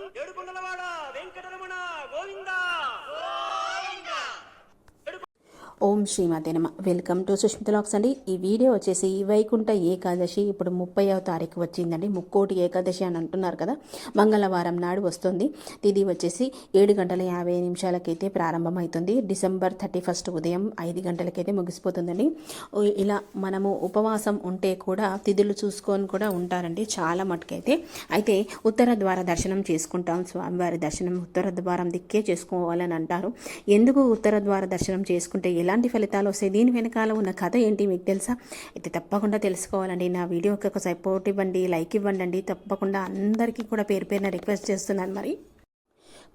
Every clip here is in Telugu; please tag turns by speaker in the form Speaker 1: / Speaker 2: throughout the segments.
Speaker 1: గోవింద్ ఏడుకొండలవాడ వెంకటరమణ
Speaker 2: ఓం శ్రీమాతే నమ. వెల్కమ్ టు సుష్మిత లాక్స్ అండి. ఈ వీడియో వచ్చేసి వైకుంఠ ఏకాదశి ఇప్పుడు ముప్పైవ తారీఖు వచ్చిందండి. ముక్కోటి ఏకాదశి అని అంటున్నారు కదా. మంగళవారం నాడు వస్తుంది. తిది వచ్చేసి ఏడు గంటల యాభై నిమిషాలకైతే ప్రారంభమవుతుంది డిసెంబర్ థర్టీ ఫస్ట్ ఉదయం ఐదు గంటలకైతే ముగిసిపోతుందండి. ఇలా మనము ఉపవాసం ఉంటే కూడా తిథులు చూసుకొని కూడా ఉంటారండి చాలా మటుకైతే. అయితే ఉత్తర ద్వార దర్శనం చేసుకుంటాం. స్వామివారి దర్శనం ఉత్తర ద్వారం దిక్కే చేసుకోవాలని అంటారు. ఎందుకు ఉత్తర ద్వార దర్శనం చేసుకుంటే ఎలాంటి ఫలితాలు వస్తాయి? దీని వెనకాల ఉన్న కథ ఏంటి మీకు తెలుసా? అయితే తప్పకుండా తెలుసుకోవాలండి. నా వీడియోకి ఒక సపోర్ట్ ఇవ్వండి లైక్ ఇవ్వండి తప్పకుండా అందరికీ కూడా పేరు పేరున రిక్వెస్ట్ చేస్తున్నాను మరి.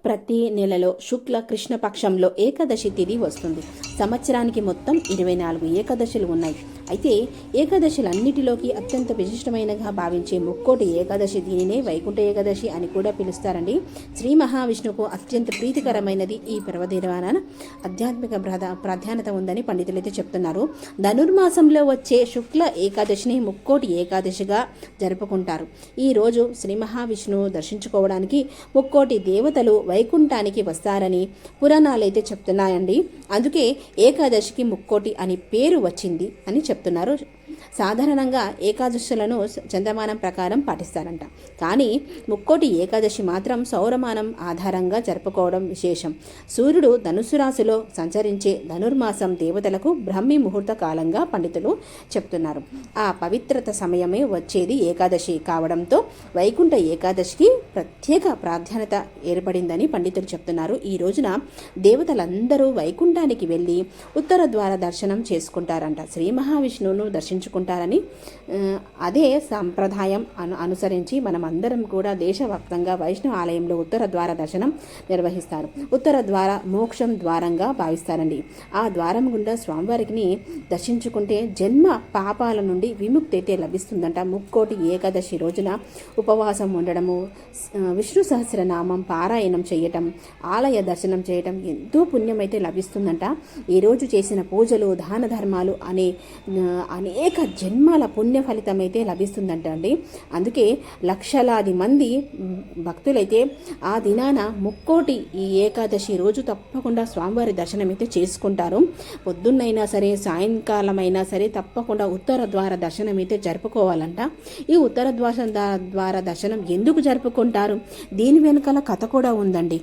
Speaker 2: ప్రతి నెలలో శుక్ల కృష్ణ పక్షంలో ఏకాదశి తిథి వస్తుంది. సంవత్సరానికి మొత్తం ఇరవై నాలుగు ఏకాదశులు ఉన్నాయి. అయితే ఏకాదశులన్నిటిలోకి అత్యంత విశిష్టమైనగా భావించే ముక్కోటి ఏకాదశి దీనినే వైకుంఠ ఏకాదశి అని కూడా పిలుస్తారండి. శ్రీ మహావిష్ణువుకు అత్యంత ప్రీతికరమైనది ఈ పర్వదినాన ఆధ్యాత్మిక ప్రాధా ప్రాధాన్యత ఉందని పండితులైతే చెప్తున్నారు. ధనుర్మాసంలో వచ్చే శుక్ల ఏకాదశిని ముక్కోటి ఏకాదశిగా జరుపుకుంటారు. ఈ రోజు శ్రీ మహావిష్ణువు దర్శించుకోవడానికి ముక్కోటి దేవతలు వైకుంఠానికి వస్తారని పురాణాలైతే చెప్తున్నాయండి. అందుకే ఏకాదశికి ముక్కోటి అని పేరు వచ్చింది అని చెప్తున్నారు సాధారణంగా ఏకాదశులను చంద్రమానం ప్రకారం పాటిస్తారంట. కానీ ముక్కోటి ఏకాదశి మాత్రం సౌరమానం ఆధారంగా జరుపుకోవడం విశేషం. సూర్యుడు ధనుసు రాశిలో సంచరించే ధనుర్మాసం దేవతలకు బ్రహ్మి ముహూర్త కాలంగా పండితులు చెప్తున్నారు. ఆ పవిత్రత సమయమే వచ్చేది ఏకాదశి కావడంతో వైకుంఠ ఏకాదశికి ప్రత్యేక ప్రాధాన్యత ఏర్పడిందని పండితులు చెప్తున్నారు. ఈ రోజున దేవతలందరూ వైకుంఠానికి వెళ్ళి ఉత్తర ద్వార దర్శనం చేసుకుంటారంట. శ్రీ మహావిష్ణువును దర్శించుకు ఆ, అదే సంప్రదాయం అను అనుసరించి మనం అందరం కూడా దేశవ్యాప్తంగా వైష్ణవ ఆలయంలో ఉత్తర ద్వార దర్శనం నిర్వహిస్తారు. ఉత్తర ద్వార మోక్షం ద్వారంగా భావిస్తారండి. ఆ ద్వారం గుండా స్వామివారికి దర్శించుకుంటే జన్మ పాపాల నుండి విముక్తి అయితే లభిస్తుందంట. ముక్కోటి ఏకాదశి రోజున ఉపవాసం ఉండడము విష్ణు సహస్రనామం పారాయణం చేయటం ఆలయ దర్శనం చేయటం ఎంతో పుణ్యం అయితే లభిస్తుందంట. ఈ రోజు చేసిన పూజలు దాన ధర్మాలు అనే అనేక అనేక జన్మాల పుణ్య ఫలితం అయితే లభిస్తుందంట అండి అందుకే లక్షలాది మంది భక్తులైతే ఆ దినాన ముక్కోటి ఈ ఏకాదశి రోజు తప్పకుండా స్వామివారి దర్శనం అయితే చేసుకుంటారు. పొద్దున్నైనా సరే సాయంకాలం అయినా సరే తప్పకుండా ఉత్తర ద్వార దర్శనం అయితే జరుపుకోవాలంట. ఈ ఉత్తర ద్వార ద్వార దర్శనం ఎందుకు జరుపుకుంటారు? దీని వెనకాల కథ కూడా ఉందండి.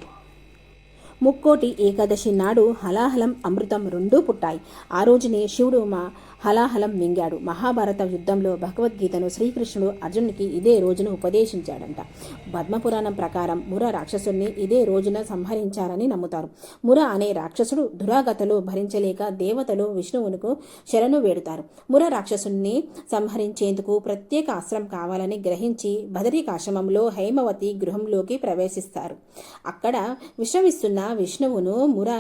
Speaker 2: ముక్కోటి ఏకాదశి నాడు హలాహలం అమృతం రెండూ పుట్టాయి. ఆ రోజునే శివుడు మా హలాహలం మింగాడు. మహాభారత యుద్ధంలో భగవద్గీతను శ్రీకృష్ణుడు అర్జునుడికి ఇదే రోజున ఉపదేశించాడంట. పద్మపురాణం ప్రకారం ముర రాక్షసుడిని ఇదే రోజున సంహరించారని నమ్ముతారు. ముర అనే రాక్షసుడు దురాగతలు భరించలేక దేవతలు విష్ణువునకు శరణు వేడుతారు. ముర రాక్షసుని సంహరించేందుకు ప్రత్యేక ఆశ్రమం కావాలని గ్రహించి బదరికాశ్రమంలో హైమవతి గృహంలోకి ప్రవేశిస్తారు. అక్కడ విశ్రమిస్తున్న విష్ణువును ముర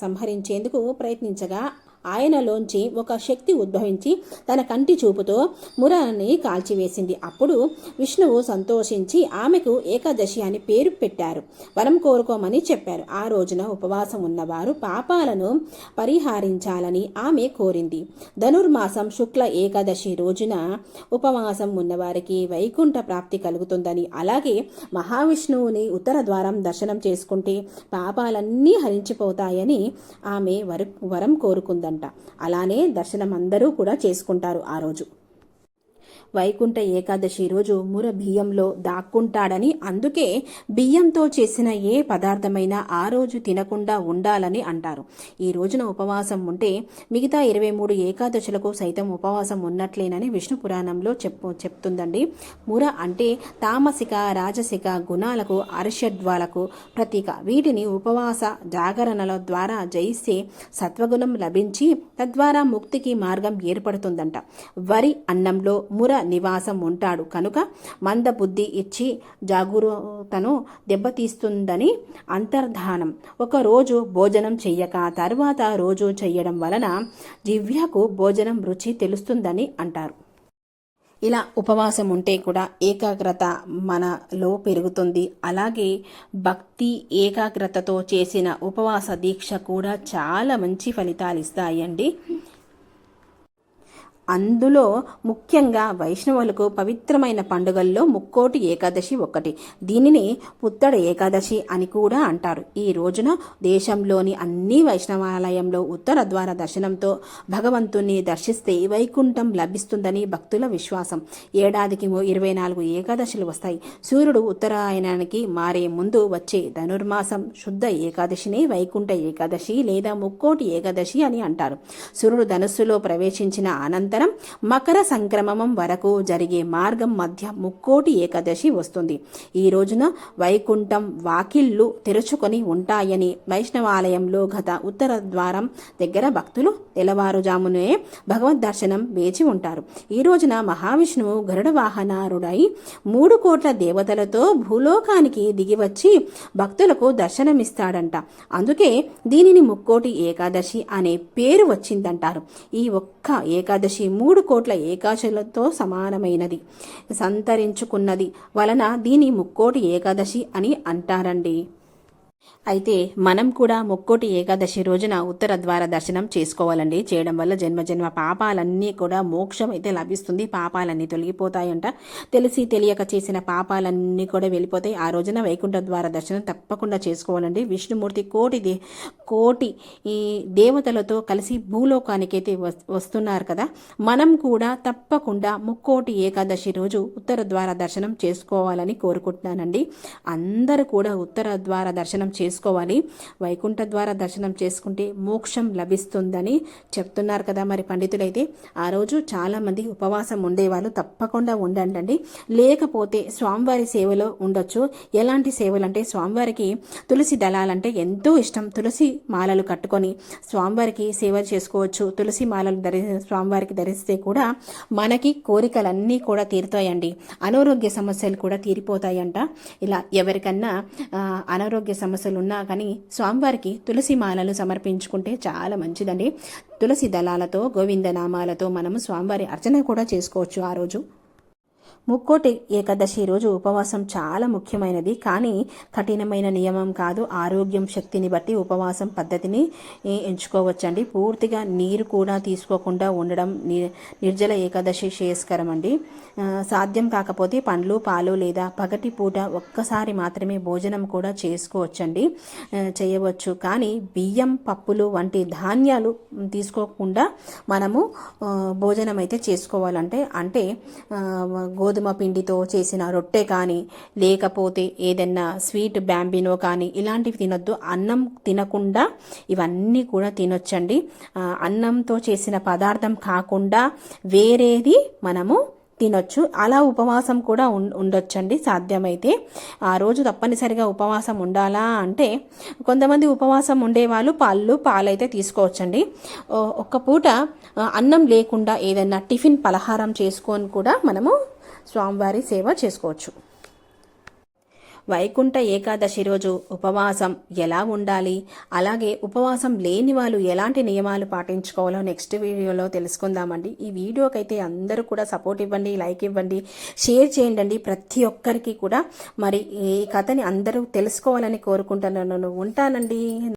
Speaker 2: సంహరించేందుకు ప్రయత్నించగా ఆయనలోంచి ఒక శక్తి ఉద్భవించి తన కంటి చూపుతో మురాని కాల్చివేసింది. అప్పుడు విష్ణువు సంతోషించి ఆమెకు ఏకాదశి అని పేరు పెట్టారు. వరం కోరుకోమని చెప్పారు. ఆ రోజున ఉపవాసం ఉన్నవారు పాపాలను పరిహారించాలని ఆమె కోరింది. ధనుర్మాసం శుక్ల ఏకాదశి రోజున ఉపవాసం ఉన్నవారికి వైకుంఠ ప్రాప్తి కలుగుతుందని అలాగే మహావిష్ణువుని ఉత్తర ద్వారం దర్శనం చేసుకుంటే పాపాలన్నీ హరించిపోతాయని ఆమె వరు వరం ఉంటుందంట. అలానే దర్శనం అందరూ కూడా చేసుకుంటారు ఆ రోజు. వైకుంఠ ఏకాదశి రోజు ముర బియ్యంలో దాక్కుంటాడని అందుకే బియ్యంతో చేసిన ఏ పదార్థమైనా ఆ రోజు తినకుండా ఉండాలని అంటారు. ఈ రోజున ఉపవాసం ఉంటే మిగతా ఇరవై మూడు ఏకాదశులకు సైతం ఉపవాసం ఉన్నట్లేనని విష్ణు పురాణంలో చెప్పు చెప్తుందండి. ముర అంటే తామసిక రాజసిక గుణాలకు అర్షడ్వాలకు ప్రతీక. వీటిని ఉపవాస జాగరణల ద్వారా జయిస్తే సత్వగుణం లభించి తద్వారా ముక్తికి మార్గం ఏర్పడుతుందంట. వరి అన్నంలో ముర నివాసం ఉంటాడు. కనుక మందబుద్ధి ఇచ్చి జాగరూకతను దెబ్బతీస్తుందని అంతర్ధానం. ఒకరోజు భోజనం చెయ్యక తర్వాత రోజు చెయ్యడం వలన జివ్యకు భోజనం రుచి తెలుస్తుందని అంటారు. ఇలా ఉపవాసం ఉంటే కూడా ఏకాగ్రత మనలో పెరుగుతుంది. అలాగే భక్తి ఏకాగ్రతతో చేసిన ఉపవాస దీక్ష కూడా చాలా మంచి ఫలితాలు ఇస్తాయండి. అందులో ముఖ్యంగా వైష్ణవులకు పవిత్రమైన పండుగల్లో ముక్కోటి ఏకాదశి ఒకటి. దీనిని పుత్తడ ఏకాదశి అని కూడా అంటారు. ఈ రోజున దేశంలోని అన్ని వైష్ణవాలయంలో ఉత్తర ద్వార దర్శనంతో భగవంతుని దర్శిస్తే వైకుంఠం లభిస్తుందని భక్తుల విశ్వాసం. ఏడాదికి ఇరవై నాలుగు ఏకాదశులు వస్తాయి. సూర్యుడు ఉత్తరాయణానికి మారే ముందు వచ్చే ధనుర్మాసం శుద్ధ ఏకాదశిని వైకుంఠ ఏకాదశి లేదా ముక్కోటి ఏకాదశి అని అంటారు. సూర్యుడు ధనుస్సులో ప్రవేశించిన అనంతరం మకర సంక్రమణం వరకు జరిగే మార్గం మధ్య ముక్కోటి ఏకాదశి వస్తుంది. ఈ రోజున వైకుంఠం వాకిళ్ళు తెరుచుకొని ఉంటాయని వైష్ణవాలయంలో గత ఉత్తర ద్వారం దగ్గర భక్తులు తెల్లవారుజామునే భగవద్ దర్శనం వేచి ఉంటారు. ఈ రోజున మహావిష్ణువు గరుడ వాహనారుడై మూడు కోట్ల దేవతలతో భూలోకానికి దిగివచ్చి భక్తులకు దర్శనమిస్తాడంట. అందుకే దీనిని ముక్కోటి ఏకాదశి అనే పేరు వచ్చిందంటారు. ఈ ఒక్క ఏకాదశి మూడు కోట్ల ఏకాశలతో సమానమైనది. సంతరించుకున్నది వలన దీని ముక్కోటి ఏకాదశి అని అంటారండి. అయితే మనం కూడా ముక్కోటి ఏకాదశి రోజున ఉత్తర ద్వార దర్శనం చేసుకోవాలండి. చేయడం వల్ల జన్మ జన్మ పాపాలన్నీ కూడా మోక్షం అయితే లభిస్తుంది. పాపాలన్నీ తొలగిపోతాయంట. తెలిసి తెలియక చేసిన పాపాలన్నీ కూడా వెళ్ళిపోతాయి. ఆ రోజున వైకుంఠ ద్వార దర్శనం తప్పకుండా చేసుకోవాలండి. విష్ణుమూర్తి కోటి దే కోటి ఈ దేవతలతో కలిసి భూలోకానికి అయితే వస్తున్నారు కదా. మనం కూడా తప్పకుండా ముక్కోటి ఏకాదశి రోజు ఉత్తర ద్వార దర్శనం చేసుకోవాలని కోరుకుంటున్నానండి. అందరూ కూడా ఉత్తర ద్వార దర్శనం చేసుకోవాలి. వైకుంఠ ద్వార దర్శనం చేసుకుంటే మోక్షం లభిస్తుందని చెప్తున్నారు కదా మరి పండితులైతే. ఆ రోజు చాలామంది ఉపవాసం ఉండేవాళ్ళు. తప్పకుండా ఉండండి లేకపోతే స్వామివారి సేవలో ఉండొచ్చు. ఎలాంటి సేవలు అంటే స్వామివారికి తులసి దళాలంటే ఎంతో ఇష్టం. తులసి మాలలు కట్టుకొని స్వామివారికి సేవ చేసుకోవచ్చు. తులసి మాలలు ధరి స్వామివారికి ధరిస్తే కూడా మనకి కోరికలన్నీ కూడా తీరుతాయండి. అనారోగ్య సమస్యలు కూడా తీరిపోతాయంట. ఇలా ఎవరికన్నా అనారోగ్య సమస్య ఉన్నా కానీ స్వామివారికి తులసి మాలలు సమర్పించుకుంటే చాలా మంచిదండి. తులసి దళాలతో గోవిందనామాలతో మనము స్వామివారి అర్చన కూడా చేసుకోవచ్చు ఆ రోజు. ముక్కోటి ఏకాదశి రోజు ఉపవాసం చాలా ముఖ్యమైనది. కానీ కఠినమైన నియమం కాదు. ఆరోగ్యం శక్తిని బట్టి ఉపవాసం పద్ధతిని ఎంచుకోవచ్చండి. పూర్తిగా నీరు కూడా తీసుకోకుండా ఉండడం ని- నిర్జల ఏకాదశి శ్రేయస్కరం అండి సాధ్యం కాకపోతే పండ్లు పాలు లేదా పగటి పూట ఒక్కసారి మాత్రమే భోజనం కూడా చేసుకోవచ్చండి. చేయవచ్చు. కానీ బియ్యం పప్పులు వంటి ధాన్యాలు తీసుకోకుండా మనము భోజనం అయితే చేసుకోవాలంటే అంటే గో గోధుమ పిండితో చేసిన రొట్టె కానీ లేకపోతే ఏదైనా స్వీట్ బ్యాంబినో కానీ ఇలాంటివి తినొద్దు. అన్నం తినకుండా ఇవన్నీ కూడా తినొచ్చండి. అన్నంతో చేసిన పదార్థం కాకుండా వేరేది మనము తినొచ్చు. అలా ఉపవాసం కూడా ఉం- ఉండొచ్చండి. సాధ్యమైతే ఆ రోజు తప్పనిసరిగా ఉపవాసం ఉండాలా అంటే కొంతమంది ఉపవాసం ఉండేవాళ్ళు పాలు పాలైతే తీసుకోవచ్చండి. ఒక్క పూట అన్నం లేకుండా ఏదైనా టిఫిన్ పలహారం చేసుకొని కూడా మనము స్వామివారి సేవ చేసుకోవచ్చు. వైకుంఠ ఏకాదశి రోజు ఉపవాసం ఎలా ఉండాలి? అలాగే ఉపవాసం లేని వాళ్ళు ఎలాంటి నియమాలు పాటించుకోవాలో నెక్స్ట్ వీడియోలో తెలుసుకుందామండి. ఈ వీడియోకైతే అందరూ కూడా సపోర్ట్ ఇవ్వండి లైక్ ఇవ్వండి షేర్ చేయండి ప్రతి ఒక్కరికి కూడా మరి ఈ కథని అందరూ తెలుసుకోవాలని కోరుకుంటున్నాను. ఉంటానండి.